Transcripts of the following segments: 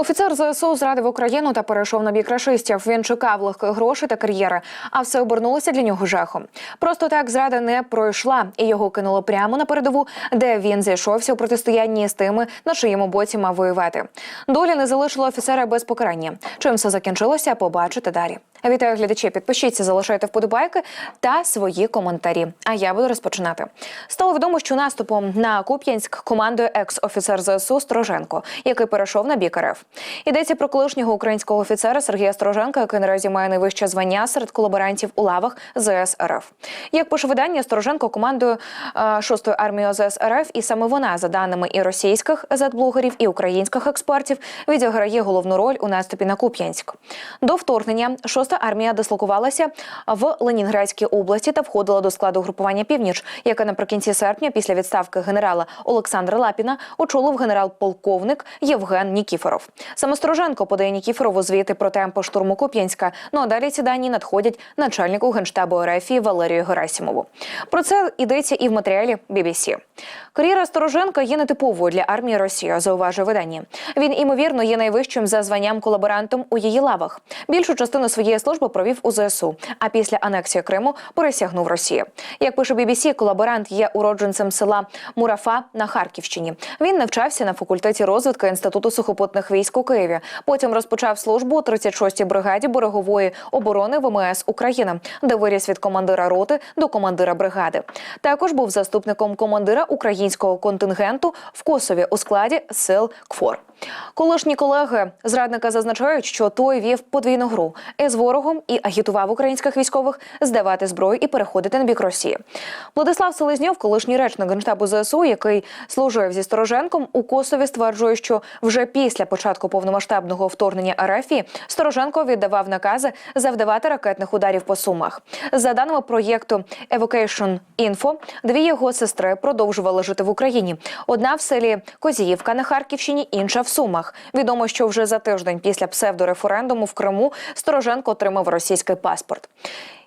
Офіцер ЗСУ зрадив Україну та перейшов на бік рашистів. Він чекав легкої грошей та кар'єри, а все обернулося для нього жахом. Просто так зрада не пройшла, і його кинуло прямо на передову, де він зійшовся у протистоянні з тими, на чиєму боці мав воювати. Доля не залишила офіцера без покарання. Чим все закінчилося, побачите далі. Вітаю глядачі. Підпишіться, залишайте вподобайки та свої коментарі. А я буду розпочинати. Стало відомо, що наступом на Куп'янськ командує екс-офіцер ЗСУ Строженко, який перейшов на бік РФ. Йдеться про колишнього українського офіцера Сергія Строженка, який наразі має найвище звання серед колаборантів у лавах ЗС РФ. Як пише видання, Строженко командує 6-ї армії ОЗС РФ, і саме вона, за даними і російських зетблогерів, і українських експертів, відіграє головну роль у наступі на Куп'янськ. До вторгнення 6-та армія дислокувалася в Ленінградській області та входила до складу групування Північ, яке наприкінці серпня, після відставки генерала Олександра Лапіна, очолив генерал-полковник Євген Нікіфоров. Саме Строженко подає Нікіфорову звіти про темпи штурму Куп'янська. Ну а далі ці дані надходять начальнику генштабу РФ Валерію Герасімову. Про це йдеться і в матеріалі BBC. Кар'єра Стороженка є нетиповою для армії Росії, зауважує видання. Він імовірно є найвищим за званням колаборантом у її лавах. Більшу частину своєї служби провів у ЗСУ, а після анексії Криму пересягнув Росію. Як пише BBC, колаборант є уродженцем села Мурафа на Харківщині. Він навчався на факультеті розвитку інституту сухопутних військ у Києві. Потім розпочав службу у 36-й бригаді берегової оборони ВМС України, де виріс від командира роти до командира бригади. Також був заступником командира українського контингенту в Косові у складі сил КФОР. Колишні колеги зрадника зазначають, що той вів подвійну гру із ворогом і агітував українських військових здавати зброю і переходити на бік Росії. Владислав Селезньов, колишній речник генштабу ЗСУ, який служив зі Стороженком у Косові, стверджує, що вже після початку повномасштабного вторгнення РФ Стороженко віддавав накази завдавати ракетних ударів по сумах. За даними проєкту Evocation Info, дві його сестри продовжували жити в Україні. Одна в селі Козіївка на Харківщині, інша в Сумах. Відомо, що вже за тиждень після псевдореферендуму в Криму Стороженко отримав російський паспорт.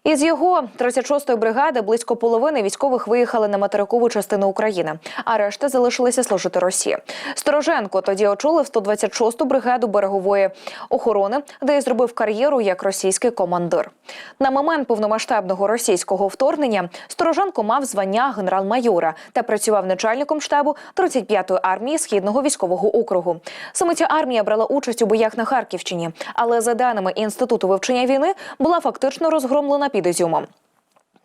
Із його 36-ї бригади близько половини військових виїхали на материкову частину України, а решта залишилися служити Росії. Стороженко тоді очолив 126-ту бригаду берегової охорони, де й зробив кар'єру як російський командир. На момент повномасштабного російського вторгнення Стороженко мав звання генерал-майора та працював начальником штабу 35-ї армії східного військового округу. Саме ця армія брала участь у боях на Харківщині, але за даними інституту вивчення війни була фактично розгромлена під Ізюмом.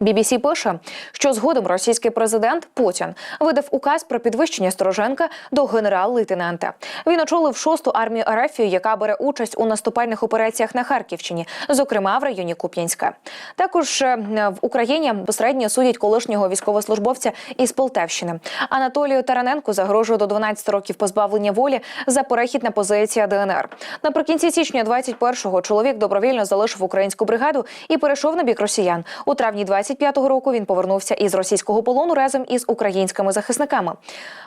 BBC пише, що згодом російський президент Путін видав указ про підвищення Стороженка до генерал-лейтенанта. Він очолив шосту армію РФ, яка бере участь у наступальних операціях на Харківщині, зокрема в районі Куп'янська. Також е, в Україні безпосередньо судять колишнього військовослужбовця із Полтавщини. Анатолію Тараненку загрожує до 12 років позбавлення волі за перехід на позиції ДНР. Наприкінці січня 21-го чоловік добровільно залишив українську бригаду і перейшов на бік росіян. У травні 25-го року він повернувся із російського полону разом із українськими захисниками.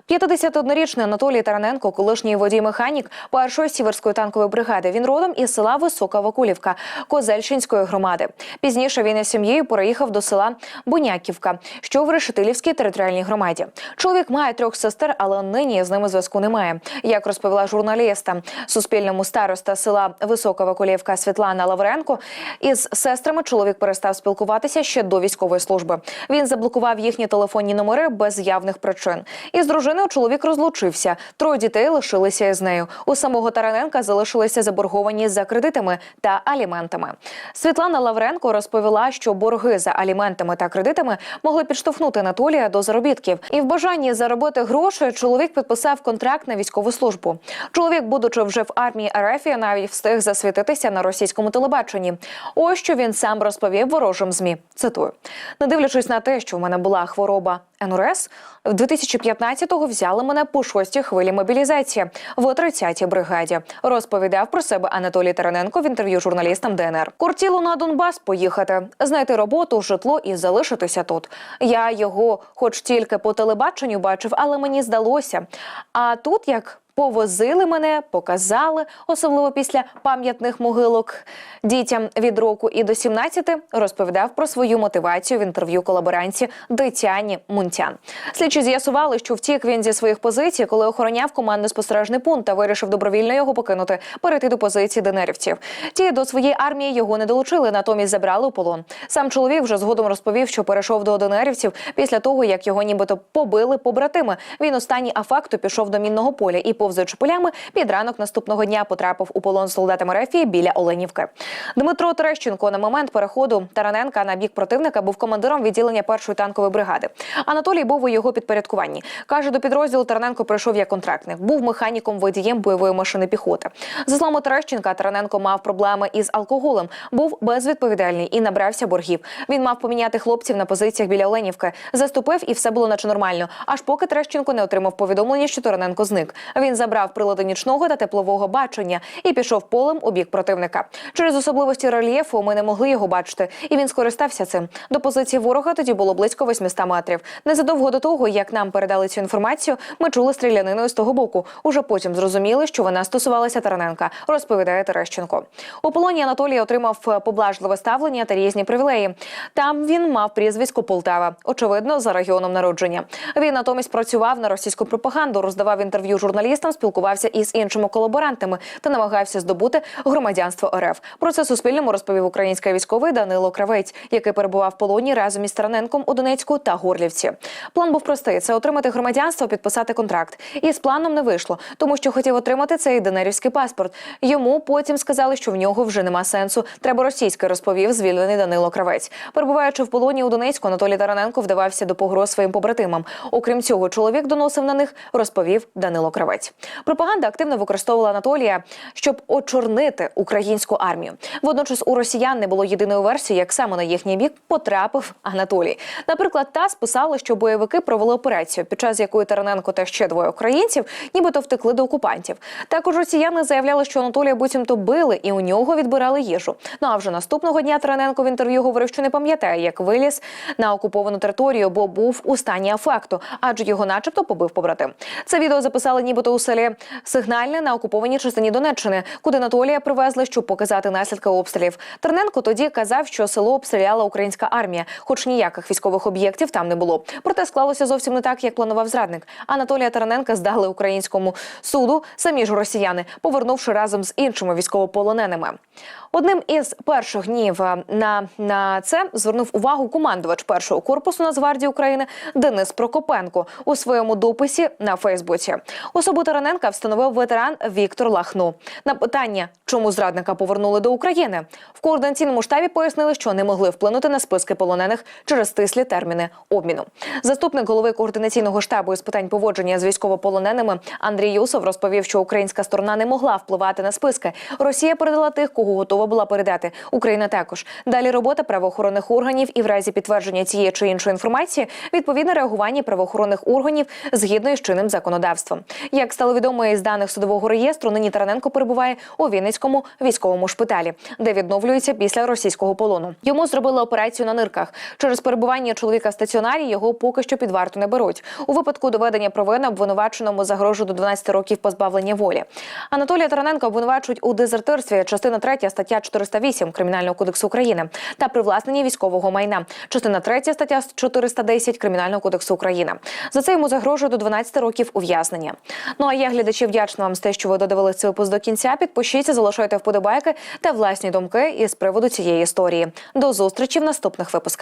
51-річний Анатолій Тараненко, колишній водій-механік першої сіверської танкової бригади. Він родом із села Висока Вакулівка Козельщинської громади. Пізніше він із сім'єю переїхав до села Буняківка, що в Решетилівській територіальній громаді. Чоловік має трьох сестер, але нині з ними зв'язку немає. Як розповіла журналіста Суспільному староста села Висока Вакулівка Світлана Лавренко, із сестрами чоловік перестав спілкуватися ще до військової служби. Він заблокував їхні телефонні номери без явних причин. Із дружиною чоловік розлучився. Троє дітей лишилися із нею. У самого Тараненка залишилися заборговані за кредитами та аліментами. Світлана Лавренко розповіла, що борги за аліментами та кредитами могли підштовхнути Анатолія до заробітків. І в бажанні заробити гроші чоловік підписав контракт на військову службу. Чоловік, будучи вже в армії РФ, навіть встиг засвітитися на російському телебаченні. Ось що він сам розповів ворожим змі. Цитую, не дивлячись на те, що в мене була хвороба НРС, в 2015-го взяли мене по шостій хвилі мобілізації в 30-й бригаді. Розповідав про себе Анатолій Тараненко в інтерв'ю журналістам ДНР. Кортіло на Донбас поїхати, знайти роботу, житло і залишитися тут. Я його, хоч тільки по телебаченню, бачив, але мені здалося. А тут як. повозили мене, показали, особливо після пам'ятних могилок дітям від року і до 17, розповідав про свою мотивацію в інтерв'ю колаборанці Тетяні Мунтян. Слідчі з'ясували, що втік він зі своїх позицій, коли охороняв командно-спостережний пункт та вирішив добровільно його покинути, перейти до позиції денерівців. Ті до своєї армії його не долучили, натомість забрали у полон. Сам чоловік вже згодом розповів, що перейшов до денерівців після того, як його нібито побили побратими. Він останній афакту пішов до мінного поля і, повзаючи полями, під ранок наступного дня потрапив у полон солдатами РФ біля Оленівки. Дмитро Терещенко на момент переходу Тараненка на бік противника був командиром відділення першої танкової бригади. Анатолій був у його підпорядкуванні. Каже, до підрозділу Тараненко прийшов як контрактник. Був механіком водієм бойової машини піхоти. За словами Терещенка, Тараненко мав проблеми із алкоголем, був безвідповідальний і набрався боргів. Він мав поміняти хлопців на позиціях біля Оленівки. Заступив і все було наче нормально. Аж поки Терещенко не отримав повідомлення, що Тараненко зник. Він забрав прилади нічного та теплового бачення і пішов полем у бік противника. Через особливості рельєфу ми не могли його бачити, і він скористався цим. До позиції ворога тоді було близько 800 метрів. Незадовго до того, як нам передали цю інформацію, ми чули стрілянину з того боку. Уже потім зрозуміли, що вона стосувалася Тараненка, розповідає Терещенко. У полоні Анатолій отримав поблажливе ставлення та різні привілеї. Там він мав прізвисько Полтава, очевидно, за регіоном народження. Він натомість працював на російську пропаганду, роздавав інтерв'ю журналістам, спілкувався із іншими колаборантами та намагався здобути громадянство РФ. Про це Суспільному розповів український військовий Данило Кравець, який перебував в полоні разом із Тараненком у Донецьку та Горлівці. План був простий: це отримати громадянство, підписати контракт. І з планом не вийшло, тому що хотів отримати цей денерівський паспорт. Йому потім сказали, що в нього вже нема сенсу. Треба російський, розповів звільнений Данило Кравець. Перебуваючи в полоні у Донецьку, Анатолій Тараненко вдавався до погроз своїм побратимам. Окрім цього, чоловік доносив на них, розповів Данило Кравець. Пропаганда активно використовувала Анатолія, щоб очорнити українську армію. Водночас у росіян не було єдиної версії, як саме на їхній бік потрапив Анатолій. Наприклад, ТАСС писала, що бойовики провели операцію, під час якої Тараненко та ще двоє українців, нібито втекли до окупантів. Також росіяни заявляли, що Анатолія буцімто били і у нього відбирали їжу. Ну а вже наступного дня Тараненко в інтерв'ю говорив, що не пам'ятає, як виліз на окуповану територію, бо був у стані афекту, адже його, начебто, побив побратим. Це відео записали нібито у селі Сигнальне на окупованій частині Донеччини, куди Анатолія привезли, щоб показати наслідки обстрілів. Терненко тоді казав, що село обстріляла українська армія, хоч ніяких військових об'єктів там не було. Проте склалося зовсім не так, як планував зрадник. Анатолія Тараненка здали українському суду самі ж росіяни, повернувши разом з іншими військовополоненими. Одним із перших днів е, на, на це звернув увагу командувач першого корпусу Нацгвардії України Денис Прокопенко у своєму дописі на Фейсбуці. Особу Тараненка встановив ветеран Віктор Лахну. На питання, чому зрадника повернули до України, в координаційному штабі пояснили, що не могли вплинути на списки полонених через стислі терміни обміну. Заступник голови координаційного штабу із питань поводження з військовополоненими Андрій Юсов розповів, що українська сторона не могла впливати на списки. Росія передала тих, кого готова була передати. Україна також. Далі робота правоохоронних органів і в разі підтвердження цієї чи іншої інформації відповідне реагування правоохоронних органів згідно із чинним законодавством. Як стало відомо із даних судового реєстру, нині Тараненко перебуває у Вінницькому військовому шпиталі, де відновлюється після російського полону. Йому зробили операцію на нирках. Через перебування чоловіка в стаціонарі його поки що під варту не беруть. У випадку доведення провини обвинуваченому загрожує до 12 років позбавлення волі. Анатолія Тараненка обвинувачують у дезертирстві, частина 3 стаття 408 Кримінального кодексу України та привласненні військового майна, частина 3 стаття 410 Кримінального кодексу України. За це йому загрожує до 12 років ув'язнення. Ну а я глядачі вдячна вам за те, що ви додивились цей випуск до кінця. Підпишіться, залишайте вподобайки та власні думки із приводу цієї історії. До зустрічі в наступних випусках.